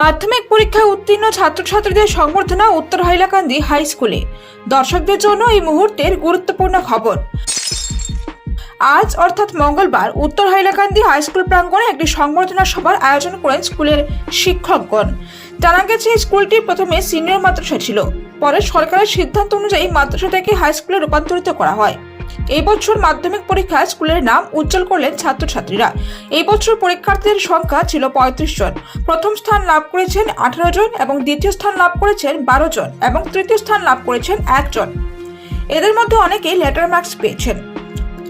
মাধ্যমিক পরীক্ষায় উত্তীর্ণ ছাত্রছাত্রীদের সংবর্ধনা উত্তর হাইলাকান্দি হাই স্কুলে। দর্শকদের জন্য এই মুহূর্তের গুরুত্বপূর্ণ খবর। আজ, অর্থাৎ মঙ্গলবার, উত্তর হাইলাকান্দি হাই স্কুল প্রাঙ্গণে একটি সংবর্ধনা সভার আয়োজন করেন স্কুলের শিক্ষকগণ। জানা গেছে স্কুলটি প্রথমে সিনিয়র মাদ্রাসা ছিল। পরে সরকারের সিদ্ধান্ত অনুযায়ী মাদ্রাসাটাকে হাই স্কুলে রূপান্তরিত করা হয়। এই বছর মাধ্যমিক পরীক্ষায় স্কুলের নাম উজ্জ্বল করলেন ছাত্রছাত্রীরা। এই বছর পরীক্ষার্থীদের সংখ্যা ছিল পঁয়ত্রিশ জন। প্রথম স্থান লাভ করেছেন আঠারো জন এবং দ্বিতীয় স্থান লাভ করেছেন বারো জন এবং তৃতীয় স্থান লাভ করেছেন একজন এদের মধ্যে অনেকেই লেটার মার্কস পেয়েছেন।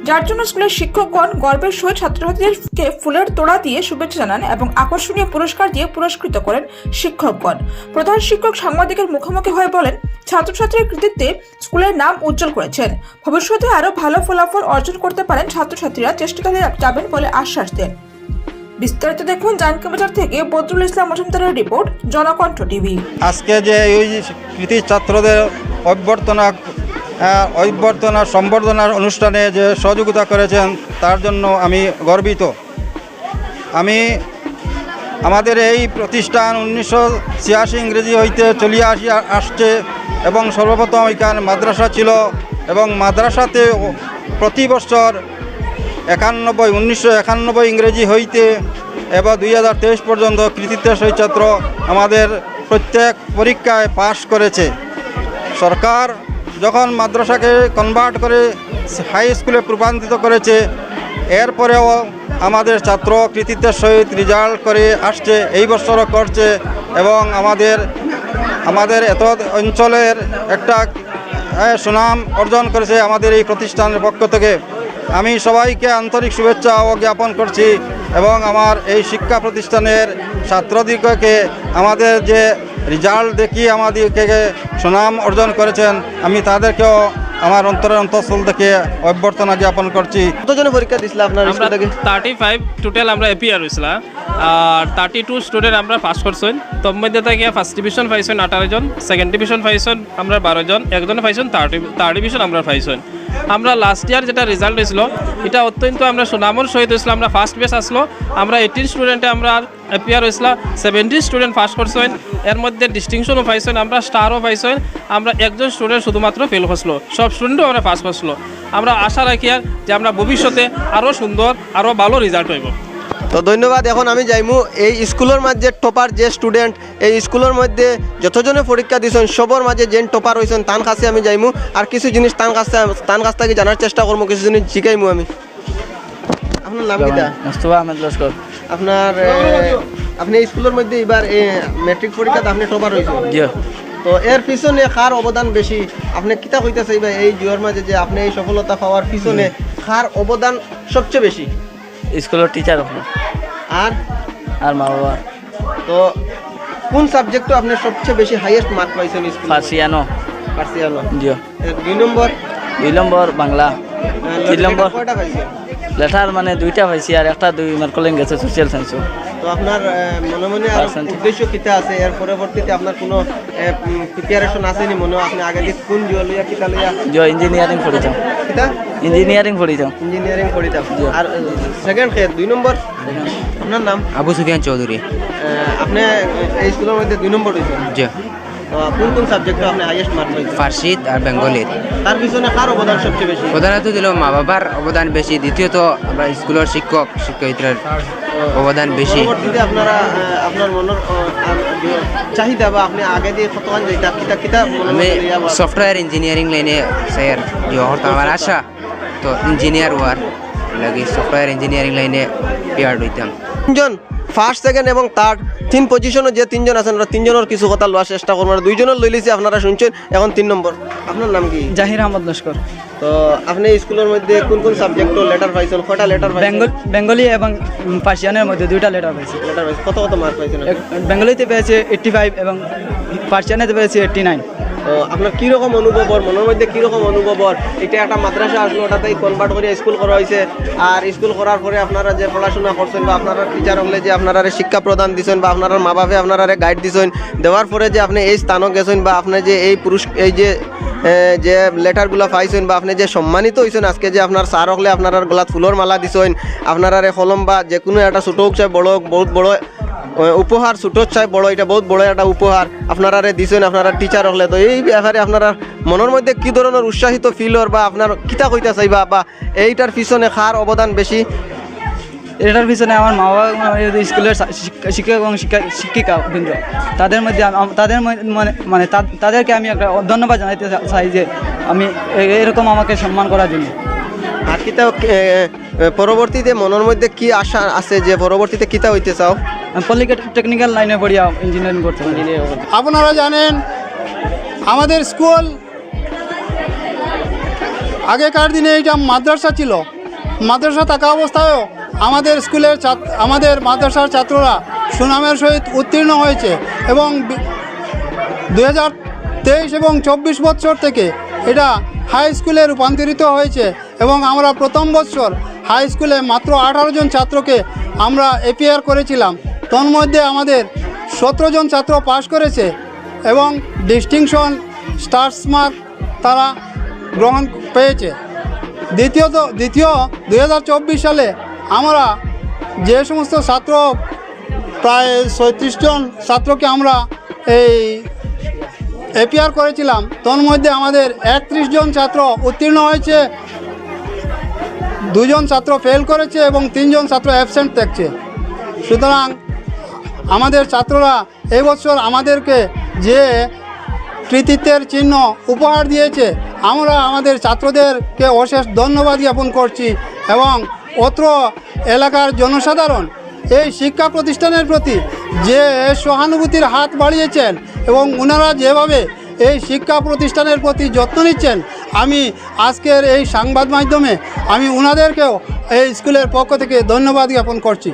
যার জন্য স্কুলের শিক্ষকগণ গর্বের সহিত ছাত্রছাত্রীদেরকে ফুলের তোড়া দিয়ে শুভেচ্ছা জানান এবং আকর্ষণীয় পুরস্কার দিয়ে পুরস্কৃত করেন শিক্ষকগণ। প্রধান শিক্ষক সাংবাদিকের মুখোমুখি হয়ে বলেন ছাত্রছাত্রীর কৃতিত্বে স্কুলের নাম উজ্জ্বল করেছেন। ভবিষ্যতে আরও ভালো ফলাফল অর্জন করতে পারেন ছাত্রছাত্রীরা। চেষ্টা চালিয়ে যাবেন বলে আশ্বাস দেন। বিস্তারিত দেখুন জানকি বাজার থেকে বদরুল ইসলাম মজুমদারের রিপোর্ট, জনকণ্ঠ টিভি। আজকে যে এই কৃতি ছাত্রদের অভ্যর্থনা অভ্যর্থনা, সম্বর্ধনার অনুষ্ঠানে যে সহযোগিতা করেছেন, তার জন্য আমি গর্বিত। আমি আমাদের এই প্রতিষ্ঠান উনিশশো ছিয়াশি ইংরেজি হইতে চলিয়া আসি আসছে এবং সর্বপ্রথম এখানে মাদ্রাসা ছিল এবং মাদ্রাসাতে প্রতি বছর একানব্বই, উনিশশো একানব্বই ইংরেজি হইতে এবার দুই হাজার তেইশ পর্যন্ত কৃতিত্বের সহিত ছাত্র আমাদের প্রত্যেক পরীক্ষায় পাশ করেছে। সরকার যখন মাদ্রাসাকে কনভার্ট করে হাই স্কুলে রূপান্তরিত করেছে, এরপরেও আমাদের ছাত্র কৃতিত্বের সহিত রেজাল্ট করে আসছে, এই বছরও করছে এবং আমাদের আমাদের এত অঞ্চলের একটা সুনাম অর্জন করেছে আমাদের এই প্রতিষ্ঠানের পক্ষ থেকে। আমি সবাইকে আন্তরিক শুভেচ্ছা ও জ্ঞাপন করছি এবং আমার এই শিক্ষা প্রতিষ্ঠানের ছাত্রদিগকে আমাদের যে রেজাল্ট দেখিয়ে আমাদেরকে সুনাম অর্জন করেছেন, আমি তাদেরকেও আমার অন্তরের অন্তঃস্থল থেকে অভ্যর্থনা জ্ঞাপন করছি। কতজনে পরীক্ষা দিছিল আপনার স্কুল থেকে? থার্টি ফাইভ টোটাল আমরা এপিআর হয়েছিলাম আর থার্টি টু স্টুডেন্ট আমরা পাস করছেন। তোর মধ্যে থেকে ফার্স্ট ডিভিশন পাইছেন আঠারো জন সেকেন্ড ডিভিশন পাইছেন আমরা বারো জন একজন পাইছেন থার্ড ডিভিশন আমরা পাইছেন। আমরা লাস্ট ইয়ার যেটা রেজাল্ট হয়েছিল, এটা অত্যন্ত আমরা সুনামর শহীদ হয়েছিল, আমরা ফার্স্ট বেস আসলো। আমরা এইটিন স্টুডেন্টে আমরা এপিয়ার হয়েছিল সেভেন্টি স্টুডেন্ট ফার্স্ট করছেন এর মধ্যে ডিস্টিংশনও পাইছেন আমরা স্টারও পাইছেন আমরা একজন স্টুডেন্ট শুধুমাত্র ফেল করছিল সব স্টুডেন্টও আমরা ফার্স্ট করছিল আমরা আশা রাখি আর যে আমরা ভবিষ্যতে আরও সুন্দর আরও ভালো রেজাল্ট হইব। তো ধন্যবাদ এখন আমি যাইমু। এই স্কুলের মাঝে টপার যে স্টুডেন্ট এই স্কুলের মধ্যে যতজনে পরীক্ষা দিছেন সবর মাঝে যেন টপার হয়েছেন তান কাছে আমি যাইমু। আর কিছু জিনিস তান কাছে তান কাছ থেকে জানার চেষ্টা করব কিছু জিনিস শিখাইমু আমি। আপনার নাম কিটা মুস্তফা আহমেদ লস্কর। আপনার আপনি এই স্কুলের মধ্যে এবার মেট্রিক পরীক্ষাতে আপনি টপার হয়েছেন তো এর পিছনে কার অবদান বেশি? আপনি কিতা কইতেছে এবার এই জুয়ার মাঝে যে আপনি এই সফলতা পাওয়ার পিছনে কার অবদান সবচেয়ে বেশি? স্কুলের টিচার আপনার আর? আর মা বাবা। তো কোন সাবজেক্টে আপনি সবচেয়ে বেশি হাইয়েস্ট মার্ক পাইছেন স্কুল ফার্সিয়ানো ফার্সিয়ানো জি। দুই নম্বর? দুই নম্বর বাংলা। তিন নম্বর। লেটার মানে দুইটা পাইছি আর একটা দুই মার্কলেন গেছে সোশ্যাল সায়েন্সও তো আপনার মনে মনে উদ্দেশ্য কিতা আছে? এর পরবর্তীতে আপনার কোনো প্রিপারেশন আসেনি মনে? আপনি আগে দিক কোন জিও লইয়া কিতা লইয়া? জিও ইঞ্জিনিয়ারিং পড়িতাম কিতা? ইঞ্জিনিয়ারিং পড়িতাম ইঞ্জিনিয়ারিং পড়িতাম আর সেকেন্ড খেয়ে দুই নম্বর? আপনার নাম? আবু সুফিয়ান চৌধুরী। আপনি এই স্কুলের মধ্যে দুই নম্বর হয়েছেন জি কোন কোন সাবজেক্টে আপনি হাইয়েস্ট মার্ক পাইছেন ফার্সিত আর বেঙ্গলির তার পিছনে কার অবদান সবচেয়ে বেশি প্রধানত দিল মা বাবার অবদান বেশি দ্বিতীয়ত আমরা স্কুলের শিক্ষক শিক্ষয়িত্রীর অবদান বেশি পরবর্তীতে আপনারা আপনার মনের চাহিদা বা আপনি আগে দিয়ে কতক্ষণ যেটা কিতা কিতা আমি সফটওয়্যার ইঞ্জিনিয়ারিং লাইনে স্যার যে হতো আমার আশা। তো ইঞ্জিনিয়ার হওয়ার লাগে সফটওয়্যার ইঞ্জিনিয়ারিং লাইনে পিয়ার হইতাম তিনজন? ফার্স্ট সেকেন্ড এবং থার্ড তিন পজিশনে যে তিনজন আছেন ওরা তিনজনের কিছু কথা লওয়ার চেষ্টা করব আর দুইজনের লই লিছি আপনারা শুনছেন এখন তিন নম্বর। আপনার নাম কি? জাহির আহমদ লস্কর। তো আপনি স্কুলের মধ্যে কোন কোন সাবজেক্ট লেটার পাইছেন? কটা লেটার পাইছেন? বেঙ্গলি এবং পার্সিয়ানের মধ্যে দুইটা লেটার পাইছি। লেটার পাইছেন। কত কত মার্ক পাইছেন? বেঙ্গলিতে পেয়েছে এইট্টি ফাইভ এবং পার্সিয়ানেতে পেয়েছে এইট্টি নাইন আপনার কীরকম অনুভব মনের মধ্যে কীরকম অনুভব এটা একটা মাদ্রাসা আসলো, ওটাতেই কনভার্ট করে স্কুল করা হয়েছে। আর স্কুল করার পরে আপনারা যে পড়াশোনা করছেন বা আপনারা টিচার হলে যে আপনারা শিক্ষা প্রদান দিছেন বা আপনার মা বাপে আপনারা গাইড দিছেন, দেওয়ার পরে যে আপনি এই স্থানও গেছেন বা আপনি যে এই পুরুষ এই যে যে লেটারগুলো পাইছেন বা আপনি যে সম্মানিত হয়েছেন আজকে যে আপনার স্যার হলে আপনার গলাত ফুলের মালা দিছেন, আপনারা কলম বা যে কোনো একটা ছোটো হোক বড় বহুত বড় উপহার ছোট চাই বড় এটা বহুত বড় একটা উপহার। আপনারা দিছেন আপনারা টিচার হলে। তো এই ব্যাপারে আপনারা মনের মধ্যে কি ধরনের উৎসাহিত ফিল বা আপনার কিতা কইতা চাইবা বা এইটার পিছনে খার অবদান বেশি? এটার পিছনে আমার মা বাবা স্কুলের শিক্ষক এবং শিক্ষা শিক্ষিকা বৃন্দ। তাদের মধ্যে তাদের মানে মানে তাদেরকে আমি একটা ধন্যবাদ জানাইতে চাই যে আমি এরকম আমাকে সম্মান করার জন্য। আর কিতা পরবর্তীতে মনের মধ্যে কি আশা আছে যে পরবর্তীতে কিতা হইতে চাও? টেকনিক্যাল লাইনে পড়িয়া ইঞ্জিনিয়ারিং করতে আপনারা জানেন আমাদের স্কুল আগেকার দিনে এইটা মাদ্রাসা ছিল। মাদ্রাসা থাকা অবস্থায়ও আমাদের স্কুলের আমাদের মাদ্রাসার ছাত্ররা সুনামের সহিত উত্তীর্ণ হয়েছে এবং দু হাজার তেইশ এবং চব্বিশ বছর থেকে এটা হাই স্কুলে রূপান্তরিত হয়েছে এবং আমরা প্রথম বছর হাই স্কুলে মাত্র আঠারো জন ছাত্রকে আমরা এপিআর করেছিলাম। তন্মধ্যে আমাদের সতেরো জন ছাত্র পাশ করেছে এবং ডিস্টিংশন স্টার্স মার্ক তারা গ্রহণ পেয়েছে। দ্বিতীয়ত, দ্বিতীয় দু হাজার চব্বিশ সালে আমরা যে সমস্ত ছাত্র প্রায় সৈত্রিশ জন ছাত্রকে আমরা এই এপিআর করেছিলাম তোর মধ্যে আমাদের একত্রিশ জন ছাত্র উত্তীর্ণ হয়েছে, দুজন ছাত্র ফেল করেছে এবং তিনজন ছাত্র অ্যাবসেন্ট থাকছে। সুতরাং আমাদের ছাত্ররা এবছর আমাদেরকে যে কৃতিত্বের চিহ্ন উপহার দিয়েছে, আমরা আমাদের ছাত্রদেরকে অশেষ ধন্যবাদ জ্ঞাপন করছি এবং অত্র এলাকার জনসাধারণ এই শিক্ষা প্রতিষ্ঠানের প্রতি যে সহানুভূতির হাত বাড়িয়েছেন এবং ওনারা যেভাবে এই শিক্ষা প্রতিষ্ঠানের প্রতি যত্ন নিচ্ছেন, আমি আজকের এই সংবাদ মাধ্যমে আমি ওনাদেরকেও এই স্কুলের পক্ষ থেকে ধন্যবাদ জ্ঞাপন করছি।